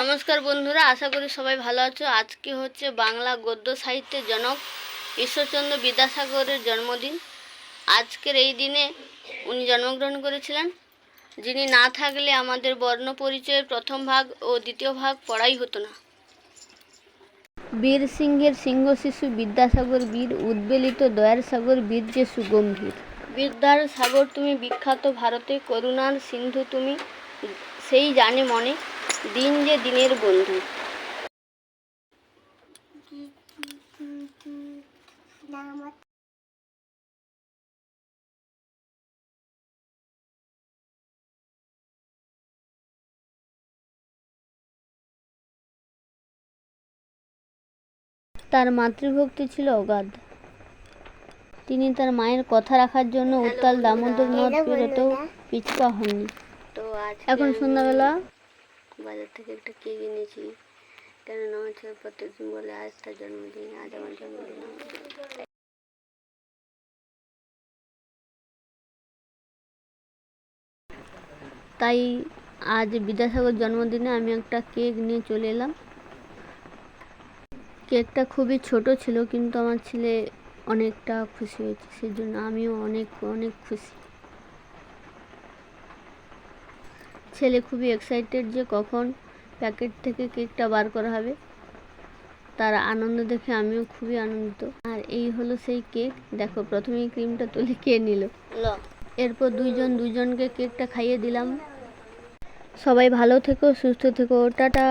নমস্কার বন্ধুরা, আশা করি সবাই ভালো আছো। আজকে হচ্ছে বাংলা গদ্য সাহিত্যের জনক ঈশ্বরচন্দ্র বিদ্যাসাগরের জন্মদিন। আজকের এই দিনে উনি জন্মগ্রহণ করেছিলেন। যিনি না থাকলে আমাদের বর্ণ পরিচয়ের প্রথম ভাগ ও দ্বিতীয় ভাগ পড়াই হতো না। বীর সিংহের সিংহ শিশু বিদ্যাসাগর বীর, উদ্বেলিত দয়ার সাগর বীর যে সুগম্ভীর। বিদ্যার সাগর তুমি বিখ্যাত, ভারতে করুণার সিন্ধু তুমি, সেই জানে মনে। দিন যে দিনের বন্ধু। তার মাতৃভক্তি ছিল অগাধ। তিনি তার মায়ের কথা রাখার জন্য উত্তাল দামোদর নদ পেরোতেও পিছপা হননি। এখন সন্ধ্যাবেলা বাজার থেকে একটা কেক এনেছি। কেননা আমার ছেলে প্রত্যেকদিন বলে, আজ তার জন্মদিন, আজ আমার জন্মদিন। তাই আজ বিদ্যাসাগর জন্মদিনে আমি একটা কেক নিয়ে চলে এলাম। কেকটা খুবই ছোট ছিল, কিন্তু আমার ছেলে অনেকটা খুশি হয়েছে, সেজন্য আমিও অনেক অনেক খুশি। ছেলে খুবই এক্সাইটেড যে কখন প্যাকেট থেকে কেকটা বার করা হবে। তার আনন্দ দেখে আমিও খুবই আনন্দিত। আর এই হলো সেই কেক দেখো প্রথমেই ক্রিমটা তুলে কে নিল? এরপর দুইজন দুজনকে কেকটা খাইয়ে দিলাম। সবাই ভালো থেকো সুস্থ থেকো টাটা।